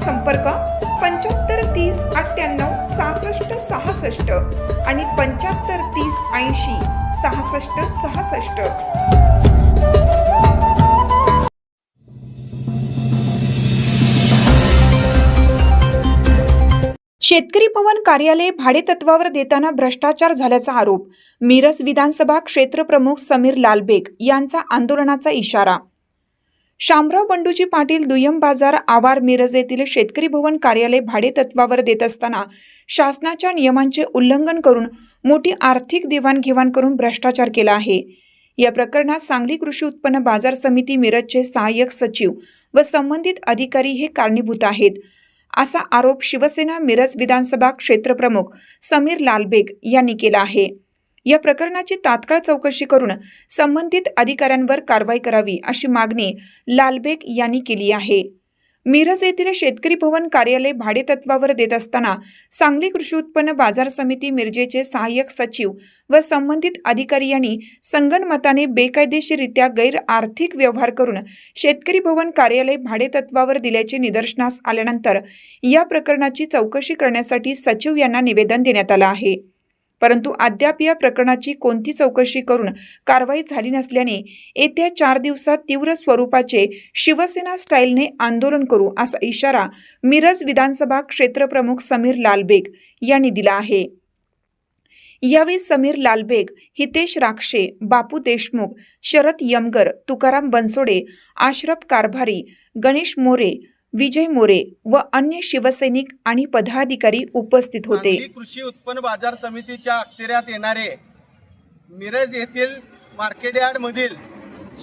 संपर्क पंच्याहत्तर तीस अठ्ठ्याण्णव सहासष्ट सहासष्ट आणि पंच्याहत्तर तीस ऐंशी सहासष्ट सहासष्ट. शेतकरी भवन कार्यालय भाडेतत्वावर देताना भ्रष्टाचार झाल्याचा आरोप मिरज विधानसभा क्षेत्रप्रमुख समीर लालबेग यांचा आंदोलनाचा इशारा. शामराव बंडूजी पाटील दुय्यम बाजार आवार मिरज येथील शेतकरी भवन कार्यालय भाडेतत्वावर देत असताना शासनाच्या नियमांचे उल्लंघन करून मोठी आर्थिक देवाणघेवाण करून भ्रष्टाचार केला आहे. या प्रकरणात सांगली कृषी उत्पन्न बाजार समिती मिरजचे सहाय्यक सचिव व संबंधित अधिकारी हे कारणीभूत आहेत. असा आरोप शिवसेना मिरज विधानसभा क्षेत्रप्रमुख समीर लालबेग यांनी केला आहे. या प्रकरणाची तात्काळ चौकशी करून संबंधित अधिकाऱ्यांवर कारवाई करावी अशी मागणी लालबेग यांनी केली आहे. मिरज येथील शेतकरी भवन कार्यालय भाडेतत्वावर देत असताना सांगली कृषी उत्पन्न बाजार समिती मिरजेचे सहाय्यक सचिव व संबंधित अधिकारी यांनी संगणमताने बेकायदेशीररित्या गैर आर्थिक व्यवहार करून शेतकरी भवन कार्यालय भाडेतत्वावर दिल्याचे निदर्शनास आल्यानंतर या प्रकरणाची चौकशी करण्यासाठी सचिव यांना निवेदन देण्यात आलं आहे. परंतु अद्याप या प्रकरणाची कोणती चौकशी करून कारवाई झाली नसल्याने येत्या चार दिवसात तीव्र स्वरूपाचे शिवसेना स्टाईलने आंदोलन करू असा इशारा मिरज विधानसभा क्षेत्रप्रमुख समीर लालबेग यांनी दिला आहे. यावेळी समीर लालबेग हितेश राक्षे बापू देशमुख शरद यमगर तुकाराम बनसोडे आश्रफ कारभारी गणेश मोरे विजय मोरे व अन्य शिवसैनिक आणि पदाधिकारी उपस्थित होते. कृषी उत्पन्न बाजार समितीच्या अखत्याऱ्यात येणारे मिरज येथील मार्केट यार्ड मधील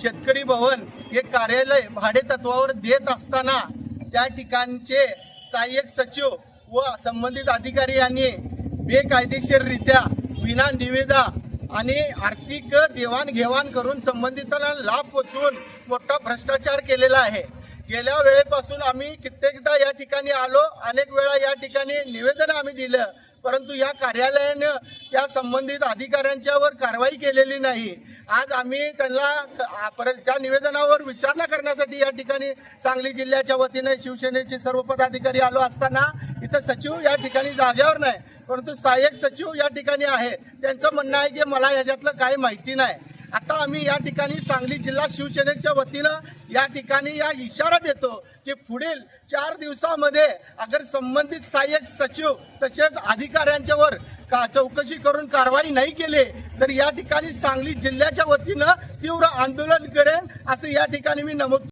शेतकरी भवन हे कार्यालय भाडे तत्वावर देत असताना त्या ठिकाणचे सहाय्यक सचिव व संबंधित अधिकारी यांनी बेकायदेशीररित्या विना निविदा आणि आर्थिक देवाणघेवाण करून संबंधितांना लाभ पोचवून मोठा भ्रष्टाचार केलेला आहे. गेल्या वेळेपासून आम्ही कित्येकदा या ठिकाणी आलो. अनेक वेळा या ठिकाणी निवेदन आम्ही दिलं. परंतु या कार्यालयानं या संबंधित अधिकाऱ्यांच्यावर कारवाई केलेली नाही. आज आम्ही त्यांना परत त्या निवेदनावर विचारणा करण्यासाठी या ठिकाणी सांगली जिल्ह्याच्या वतीने शिवसेनेचे सर्व पदाधिकारी आलो असताना इथं सचिव या ठिकाणी जागेवर नाही. परंतु सहाय्यक सचिव या ठिकाणी आहे. त्यांचं म्हणणं आहे की मला याच्यातलं काही माहिती नाही. आता आम्ही या ठिकाणी सांगली जिल्हा शिवसेनेच्या वतीनं या ठिकाणी या इशारा देतो की पुढील चार दिवसामध्ये अगर संबंधित सहाय्यक सचिव तसेच अधिकाऱ्यांच्यावर का चौकशी करून कारवाई नाही केली तर या ठिकाणी सांगली जिल्ह्याच्या वतीनं तीव्र आंदोलन करेन असं या ठिकाणी मी नमूद